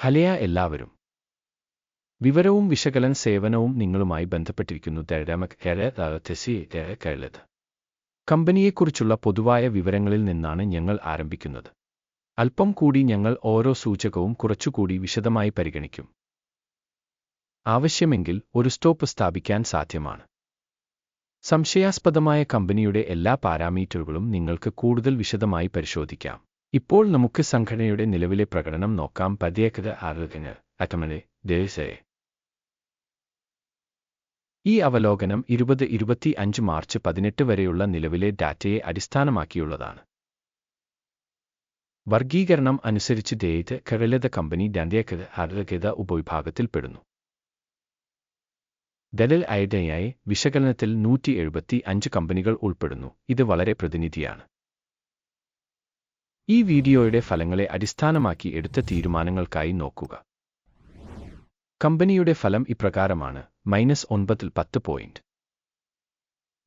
ഹലയ എല്ലാവരും. വിവരവും വിശകലന സേവനവും നിങ്ങളുമായി ബന്ധപ്പെട്ടിരിക്കുന്നു. കഴിയത് കമ്പനിയെക്കുറിച്ചുള്ള പൊതുവായ വിവരങ്ങളിൽ നിന്നാണ് ഞങ്ങൾ ആരംഭിക്കുന്നത്. അല്പം കൂടി ഞങ്ങൾ ഓരോ സൂചകവും കുറച്ചുകൂടി വിശദമായി പരിഗണിക്കും. ആവശ്യമെങ്കിൽ ഒരു സ്റ്റോപ്പ് സ്ഥാപിക്കാൻ സാധ്യമാണ്. സംശയാസ്പദമായ കമ്പനിയുടെ എല്ലാ പാരാമീറ്ററുകളും നിങ്ങൾക്ക് കൂടുതൽ വിശദമായി പരിശോധിക്കാം. ഇപ്പോൾ നമുക്ക് സംഘടനയുടെ നിലവിലെ പ്രകടനം നോക്കാം. പതിയേക്കത് ആറുകന് അറ്റമനെ ദേശയെ. ഈ അവലോകനം ഇരുപത് ഇരുപത്തി അഞ്ച് മാർച്ച് പതിനെട്ട് വരെയുള്ള നിലവിലെ ഡാറ്റയെ അടിസ്ഥാനമാക്കിയുള്ളതാണ്. വർഗീകരണം അനുസരിച്ച് ദേത് കരളിത കമ്പനി ദന്ത്യക്കത് അർഹത ഉപവിഭാഗത്തിൽപ്പെടുന്നു ദലൽ ഐഡയായി വിശകലനത്തിൽ നൂറ്റി എഴുപത്തി അഞ്ച് കമ്പനികൾ ഉൾപ്പെടുന്നു. ഇത് വളരെ പ്രതിനിധിയാണ്. ഈ വീഡിയോയുടെ ഫലങ്ങളെ അടിസ്ഥാനമാക്കി എടുത്ത തീരുമാനങ്ങൾക്കായി നോക്കുക. കമ്പനിയുടെ ഫലം ഇപ്രകാരമാണ്. മൈനസ് ഒൻപതിൽ പത്ത് പോയിന്റ്.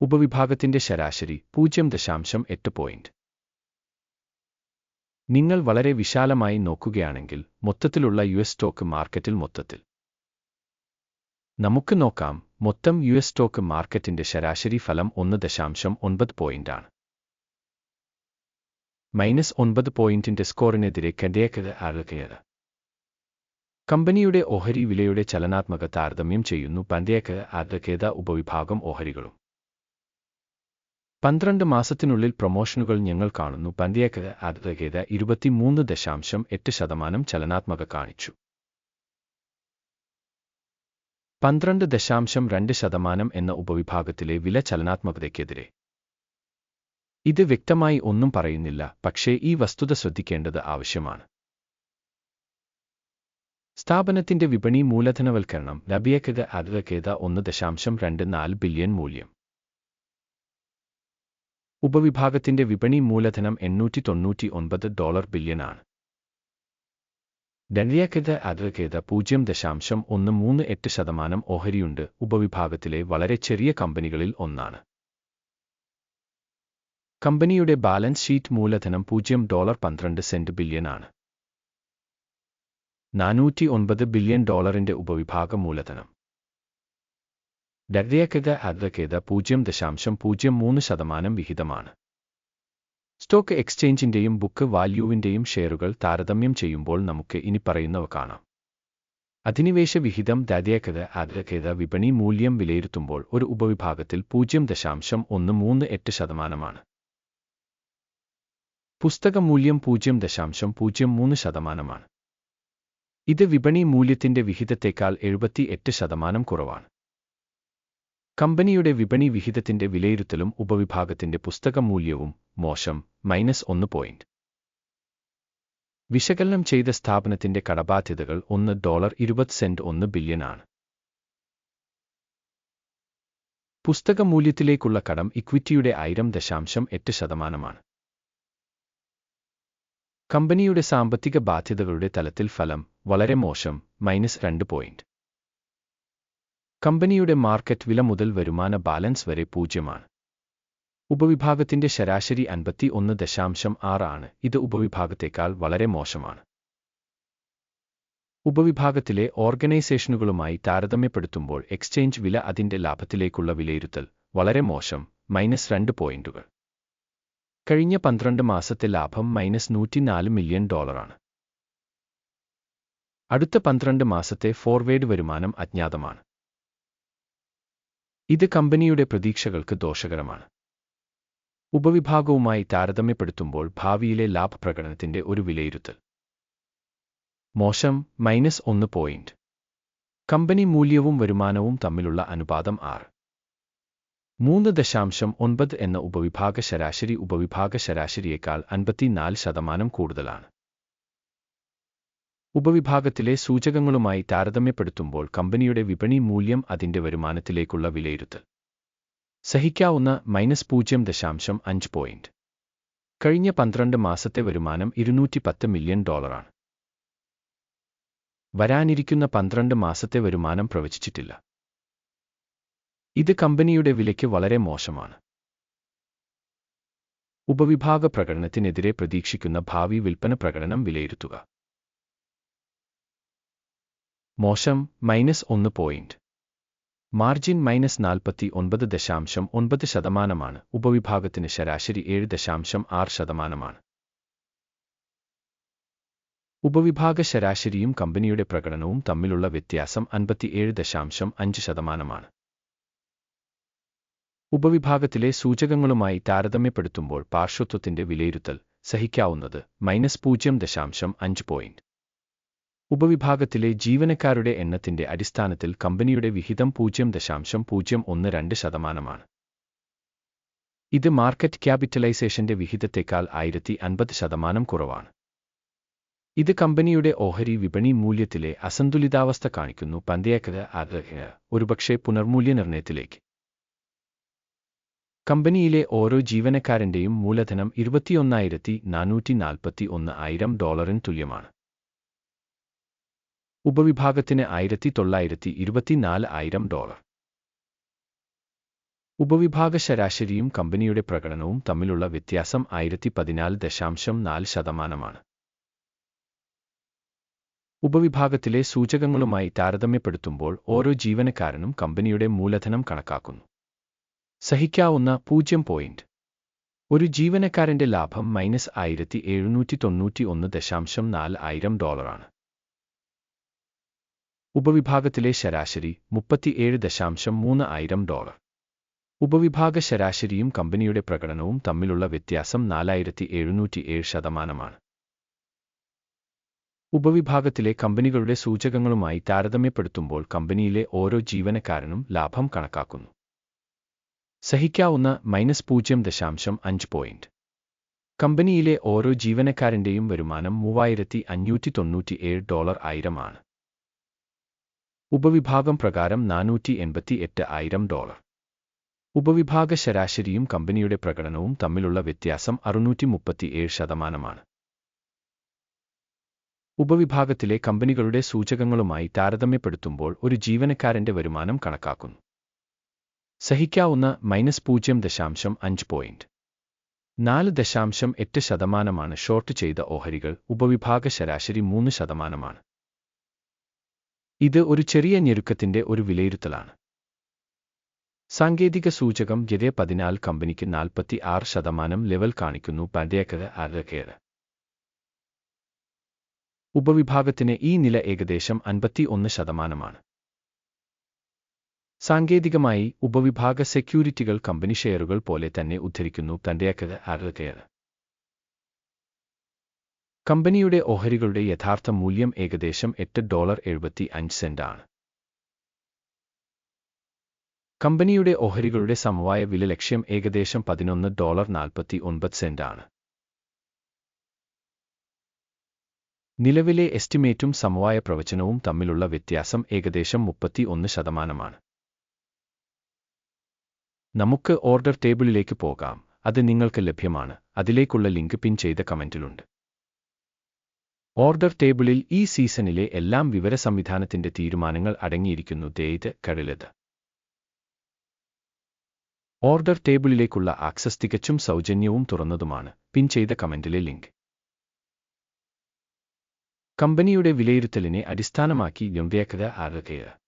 ഉപവിഭാഗത്തിന്റെ ശരാശരി പൂജ്യം ദശാംശം എട്ട് പോയിന്റ്. നിങ്ങൾ വളരെ വിശാലമായി നോക്കുകയാണെങ്കിൽ മൊത്തത്തിലുള്ള യു എസ് സ്റ്റോക്ക് മാർക്കറ്റിൽ മൊത്തത്തിൽ. നമുക്ക് നോക്കാം. മൊത്തം യു എസ് സ്റ്റോക്ക് മാർക്കറ്റിന്റെ ശരാശരി ഫലം ഒന്ന് ദശാംശം ഒൻപത് പോയിന്റാണ്. മൈനസ് ഒൻപത് പോയിന്റിന്റെ സ്കോറിനെതിരെ കണ്ടേക്കത് ആളുകയത് കമ്പനിയുടെ ഓഹരി വിലയുടെ ചലനാത്മക താരതമ്യം ചെയ്യുന്നു പന്തേക്ക് ആർദ്രകേത ഉപവിഭാഗം ഓഹരികളും. പന്ത്രണ്ട് മാസത്തിനുള്ളിൽ പ്രൊമോഷനുകൾ ഞങ്ങൾ കാണുന്നു പന്തേക്ക് ആർദ്രകേത ഇരുപത്തിമൂന്ന് ദശാംശം എട്ട് ശതമാനം ചലനാത്മക കാണിച്ചു. പന്ത്രണ്ട് ദശാംശം രണ്ട് ശതമാനം എന്ന ഉപവിഭാഗത്തിലെ വില ചലനാത്മകതയ്ക്കെതിരെ ഇത് വ്യക്തമായി ഒന്നും പറയുന്നില്ല പക്ഷേ ഈ വസ്തുത ശ്രദ്ധിക്കേണ്ടത് ആവശ്യമാണ്. സ്ഥാപനത്തിന്റെ വിപണി മൂലധനവൽക്കരണം ലഭ്യക്കത അതിലക്കേത ഒന്ന് ദശാംശം രണ്ട് നാല് ബില്യൺ മൂല്യം. ഉപവിഭാഗത്തിന്റെ വിപണി മൂലധനം എണ്ണൂറ്റി തൊണ്ണൂറ്റി ഒൻപത് ഡോളർ ബില്യണാണ് ദണ്ഡിയക്കത അതിലക്കേത പൂജ്യം ദശാംശം ഒന്ന് മൂന്ന് എട്ട് ശതമാനം ഓഹരിയുണ്ട് ഉപവിഭാഗത്തിലെ വളരെ ചെറിയ കമ്പനികളിൽ ഒന്നാണ്. കമ്പനിയുടെ ബാലൻസ് ഷീറ്റ് മൂലധനം പൂജ്യം ഡോളർ പന്ത്രണ്ട് സെന്റ് ബില്യൺ ആണ്. നാനൂറ്റി ഒൻപത് ബില്യൺ ഡോളറിന്റെ ഉപവിഭാഗ മൂലധനം. ഡർഡിയക്കത അർഹകേത പൂജ്യം ദശാംശം പൂജ്യം മൂന്ന് ശതമാനം വിഹിതമാണ്. സ്റ്റോക്ക് എക്സ്ചേഞ്ചിന്റെയും ബുക്ക് വാല്യൂവിന്റെയും ഷെയറുകൾ താരതമ്യം ചെയ്യുമ്പോൾ നമുക്ക് ഇനി പറയുന്നവ കാണാം. അധിനിവേശ വിഹിതം ദാദ്യക്കത അർഹകേത വിപണി മൂല്യം വിലയിരുത്തുമ്പോൾ ഒരു ഉപവിഭാഗത്തിൽ പൂജ്യം ദശാംശം ഒന്ന് മൂന്ന് എട്ട് ശതമാനമാണ്. പുസ്തക മൂല്യം പൂജ്യം ദശാംശം പൂജ്യം മൂന്ന് ശതമാനമാണ്. ഇത് വിപണി മൂല്യത്തിന്റെ വിഹിതത്തേക്കാൾ എഴുപത്തി എട്ട് ശതമാനം കുറവാണ്. കമ്പനിയുടെ വിപണി വിഹിതത്തിന്റെ വിലയിരുത്തലും ഉപവിഭാഗത്തിന്റെ പുസ്തക മൂല്യവും മോശം മൈനസ് ഒന്ന് പോയിന്റ്. വിശകലനം ചെയ്ത സ്ഥാപനത്തിന്റെ കടബാധ്യതകൾ ഒന്ന് ഡോളർ ഇരുപത് സെന്റ് ഒന്ന് ബില്യൺ പുസ്തക മൂല്യത്തിലേക്കുള്ള കടം ഇക്വിറ്റിയുടെ ആയിരം ദശാംശം എട്ട് ശതമാനമാണ്. കമ്പനിയുടെ സാമ്പത്തിക ബാധ്യതകളുടെ തലത്തിൽ ഫലം വളരെ മോശം മൈനസ് രണ്ട് പോയിന്റ് കമ്പനിയുടെ മാർക്കറ്റ് വില മുതൽ വരുമാന ബാലൻസ് വരെ പൂജ്യമാണ്. ഉപവിഭാഗത്തിന്റെ ശരാശരി അൻപത്തി ഒന്ന് ദശാംശം ആറാണ് ഇത് ഉപവിഭാഗത്തേക്കാൾ വളരെ മോശമാണ്. ഉപവിഭാഗത്തിലെ ഓർഗനൈസേഷനുകളുമായി താരതമ്യപ്പെടുത്തുമ്പോൾ എക്സ്ചേഞ്ച് വില അതിന്റെ ലാഭത്തിലേക്കുള്ള വിലയിരുത്തൽ വളരെ മോശം മൈനസ് രണ്ട് പോയിന്റുകൾ കഴിഞ്ഞ പന്ത്രണ്ട് മാസത്തെ ലാഭം മൈനസ് നൂറ്റിനാല് മില്യൺ ഡോളറാണ്. അടുത്ത പന്ത്രണ്ട് മാസത്തെ ഫോർവേഡ് വരുമാനം അജ്ഞാതമാണ്. ഇത് കമ്പനിയുടെ പ്രതീക്ഷകൾക്ക് ദോഷകരമാണ്. ഉപവിഭാഗവുമായി താരതമ്യപ്പെടുത്തുമ്പോൾ ഭാവിയിലെ ലാഭപ്രകടനത്തിന്റെ ഒരു വിലയിരുത്തൽ. മോശം മൈനസ് ഒന്ന് പോയിന്റ്. കമ്പനി മൂല്യവും വരുമാനവും തമ്മിലുള്ള അനുപാതം ആറ്. മൂന്ന് ദശാംശം ഒൻപത് എന്ന ഉപവിഭാഗ ശരാശരി ഉപവിഭാഗ ശരാശരിയേക്കാൾ അൻപത്തിനാല് ശതമാനം കൂടുതലാണ്. ഉപവിഭാഗത്തിലെ സൂചകങ്ങളുമായി താരതമ്യപ്പെടുത്തുമ്പോൾ കമ്പനിയുടെ വിപണി മൂല്യം അതിന്റെ വരുമാനത്തിലേക്കുള്ള വിലയിരുത്തൽ. സഹിക്കാവുന്ന മൈനസ് പൂജ്യം ദശാംശം അഞ്ച് പോയിന്റ്. കഴിഞ്ഞ പന്ത്രണ്ട് മാസത്തെ വരുമാനം ഇരുന്നൂറ്റി പത്ത് മില്യൺ ഡോളറാണ്. വരാനിരിക്കുന്ന പന്ത്രണ്ട് മാസത്തെ വരുമാനം പ്രവചിച്ചിട്ടില്ല. ഇത് കമ്പനിയുടെ വിലയ്ക്ക് വളരെ മോശമാണ്. ഉപവിഭാഗ പ്രകടനത്തിനെതിരെ പ്രതീക്ഷിക്കുന്ന ഭാവി വിൽപ്പന പ്രകടനം വിലയിരുത്തുക. മോശം മൈനസ് ഒന്ന് പോയിന്റ്. മാർജിൻ മൈനസ് നാൽപ്പത്തി ഒൻപത് ദശാംശം ഒൻപത് ശതമാനമാണ്. ഉപവിഭാഗത്തിന് ശരാശരി ഏഴ് ദശാംശം ആറ് ശതമാനമാണ്. ഉപവിഭാഗ ശരാശരിയും കമ്പനിയുടെ പ്രകടനവും തമ്മിലുള്ള വ്യത്യാസം അൻപത്തിയേഴ് ദശാംശം അഞ്ച് ശതമാനമാണ്. ഉപവിഭാഗത്തിലെ സൂചകങ്ങളുമായി താരതമ്യപ്പെടുത്തുമ്പോൾ പാർശ്വത്വത്തിന്റെ വിലയിരുത്തൽ സഹിക്കാവുന്നത് മൈനസ് പൂജ്യം ദശാംശം അഞ്ച് പോയിന്റ് ഉപവിഭാഗത്തിലെ ജീവനക്കാരുടെ എണ്ണത്തിന്റെ അടിസ്ഥാനത്തിൽ കമ്പനിയുടെ വിഹിതം പൂജ്യം ദശാംശം പൂജ്യം ഒന്ന് രണ്ട് ശതമാനമാണ്. ഇത് മാർക്കറ്റ് ക്യാപിറ്റലൈസേഷന്റെ വിഹിതത്തേക്കാൾ ആയിരത്തി അൻപത് ശതമാനം കുറവാണ്. ഇത് കമ്പനിയുടെ ഓഹരി വിപണി മൂല്യത്തിലെ അസന്തുലിതാവസ്ഥ കാണിക്കുന്നു പന്തയക്കത് അർഹ ഒരുപക്ഷെ പുനർമൂല്യനിർണയത്തിലേക്ക് കമ്പനിയിലെ ഓരോ ജീവനക്കാരന്റെയും മൂലധനം ഇരുപത്തിയൊന്നായിരത്തി നാനൂറ്റി നാൽപ്പത്തി ഒന്ന് ആയിരം ഡോളറിന് തുല്യമാണ്. ഉപവിഭാഗത്തിന് ആയിരത്തി തൊള്ളായിരത്തി ഇരുപത്തിനാല് ആയിരം ഡോളർ. ഉപവിഭാഗ ശരാശരിയും കമ്പനിയുടെ പ്രകടനവും തമ്മിലുള്ള വ്യത്യാസം ആയിരത്തി പതിനാല് ദശാംശം നാല് ശതമാനമാണ്. ഉപവിഭാഗത്തിലെ സൂചകങ്ങളുമായി താരതമ്യപ്പെടുത്തുമ്പോൾ ഓരോ ജീവനക്കാരനും കമ്പനിയുടെ മൂലധനം കണക്കാക്കുന്നു. സഹിക്കാവുന്ന പൂജ്യം പോയിന്റ് ഒരു ജീവനക്കാരന്റെ ലാഭം മൈനസ് ആയിരത്തി എഴുന്നൂറ്റി തൊണ്ണൂറ്റി ഒന്ന് ദശാംശം നാല് ആയിരം ഡോളറാണ് ഉപവിഭാഗത്തിലെ ശരാശരി മുപ്പത്തിയേഴ് ദശാംശം മൂന്ന് ആയിരം ഡോളർ ഉപവിഭാഗ ശരാശരിയും കമ്പനിയുടെ പ്രകടനവും തമ്മിലുള്ള വ്യത്യാസം നാലായിരത്തി എഴുന്നൂറ്റി ഏഴ് ശതമാനമാണ്. ഉപവിഭാഗത്തിലെ കമ്പനികളുടെ സൂചകങ്ങളുമായി താരതമ്യപ്പെടുത്തുമ്പോൾ കമ്പനിയിലെ ഓരോ ജീവനക്കാരനും ലാഭം കണക്കാക്കുന്നു. സഹിക്കാവുന്ന മൈനസ് പൂജ്യം ദശാംശം അഞ്ച് പോയിന്റ് കമ്പനിയിലെ ഓരോ ജീവനക്കാരന്റെയും വരുമാനം മൂവായിരത്തി അഞ്ഞൂറ്റി തൊണ്ണൂറ്റി ഏഴ് ഡോളർ ആയിരമാണ്. ഉപവിഭാഗം പ്രകാരം നാനൂറ്റി എൺപത്തി എട്ട് ആയിരം ഡോളർ. ഉപവിഭാഗ ശരാശരിയും കമ്പനിയുടെ പ്രകടനവും തമ്മിലുള്ള വ്യത്യാസം അറുന്നൂറ്റി മുപ്പത്തിയേഴ് ശതമാനമാണ്. ഉപവിഭാഗത്തിലെ കമ്പനികളുടെ സൂചകങ്ങളുമായി താരതമ്യപ്പെടുത്തുമ്പോൾ ഒരു ജീവനക്കാരന്റെ വരുമാനം കണക്കാക്കുന്നു. സഹിക്കാവുന്ന മൈനസ് പൂജ്യം ദശാംശം അഞ്ച് പോയിന്റ്. നാല് ദശാംശം എട്ട് ശതമാനമാണ് ഷോർട്ട് ചെയ്ത ഓഹരികൾ ഉപവിഭാഗ ശരാശരി മൂന്ന് ശതമാനമാണ്. ഇത് ഒരു ചെറിയ ഞെരുക്കത്തിന്റെ ഒരു വിലയിരുത്തലാണ്. സാങ്കേതിക സൂചകം ഗതെ പതിനാല് കമ്പനിക്ക് നാൽപ്പത്തി ആറ് ശതമാനം ലെവൽ കാണിക്കുന്നു പണ്ടേക്കത് അരകേറ് ഉപവിഭാഗത്തിന് ഈ നില ഏകദേശം അൻപത്തി ഒന്ന് ശതമാനമാണ്. സാങ്കേതികമായി ഉപവിഭാഗ സെക്യൂരിറ്റികൾ കമ്പനി ഷെയറുകൾ പോലെ തന്നെ ഉദ്ധരിക്കുന്നു തന്റെയക്കത് അരകേറ് കമ്പനിയുടെ ഓഹരികളുടെ യഥാർത്ഥ മൂല്യം ഏകദേശം എട്ട് ഡോളർ എഴുപത്തി അഞ്ച് സെന്റ് ആണ്. കമ്പനിയുടെ ഓഹരികളുടെ സമവായ വില ലക്ഷ്യം ഏകദേശം പതിനൊന്ന് ഡോളർ നാൽപ്പത്തി ഒൻപത് സെന്റ് ആണ്. നിലവിലെ എസ്റ്റിമേറ്റും സമവായ പ്രവചനവും തമ്മിലുള്ള വ്യത്യാസം ഏകദേശം മുപ്പത്തി ഒന്ന് ശതമാനമാണ്. നമുക്ക് ഓർഡർ ടേബിളിലേക്ക് പോകാം. അത് നിങ്ങൾക്ക് ലഭ്യമാണ്. അതിലേക്കുള്ള ലിങ്ക് പിൻ ചെയ്ത കമന്റിലുണ്ട് ഓർഡർ ടേബിളിൽ ഈ സീസണിലെ എല്ലാം വിവര സംവിധാനത്തിന്റെ തീരുമാനങ്ങൾ അടങ്ങിയിരിക്കുന്നു. ദയത് കഴലത് ഓർഡർ ടേബിളിലേക്കുള്ള ആക്സസ് തികച്ചും സൗജന്യവും തുറന്നതുമാണ്. പിൻ ചെയ്ത കമന്റിലെ ലിങ്ക്. കമ്പനിയുടെ വിലയിരുത്തലിനെ അടിസ്ഥാനമാക്കി വ്യംവ്യക്കത ആകുക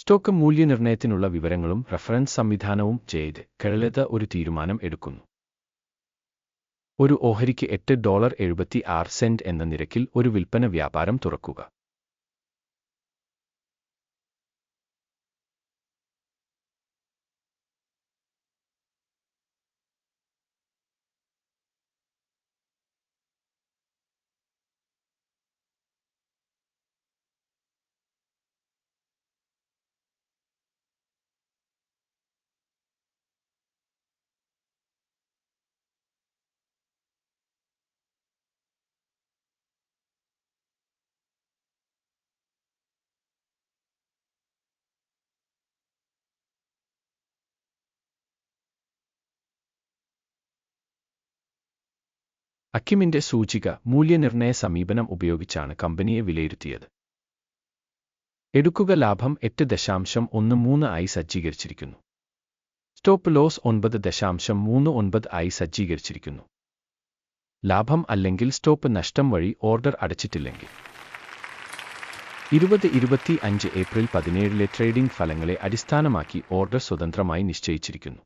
സ്റ്റോക്ക് മൂല്യനിർണയത്തിനുള്ള വിവരങ്ങളും റഫറൻസ് സംവിധാനവും ചെയ്ത് കടലത ഒരു തീരുമാനം എടുക്കുന്നു. ഒരു ഓഹരിക്ക് എട്ട് ഡോളർ എഴുപത്തി ആറ് സെന്റ് എന്ന നിരക്കിൽ ഒരു വിൽപ്പന വ്യാപാരം തുറക്കുക. അക്കിമിന്റെ സൂചിക മൂല്യനിർണയ സമീപനം ഉപയോഗിച്ചാണ് കമ്പനിയെ വിലയിരുത്തിയത്. എടുക്കുക ലാഭം എട്ട് ദശാംശം ഒന്ന് മൂന്ന് ആയി സജ്ജീകരിച്ചിരിക്കുന്നു. സ്റ്റോപ്പ് ലോസ് ഒൻപത് ദശാംശം മൂന്ന് ഒൻപത് ആയി സജ്ജീകരിച്ചിരിക്കുന്നു. ലാഭം അല്ലെങ്കിൽ സ്റ്റോപ്പ് നഷ്ടം വഴി ഓർഡർ അടച്ചിട്ടില്ലെങ്കിൽ. ഇരുപത് ഇരുപത്തി അഞ്ച് ഏപ്രിൽ പതിനേഴിലെ ട്രേഡിംഗ് ഫലങ്ങളെ അടിസ്ഥാനമാക്കി ഓർഡർ സ്വതന്ത്രമായി നിശ്ചയിച്ചിരിക്കുന്നു.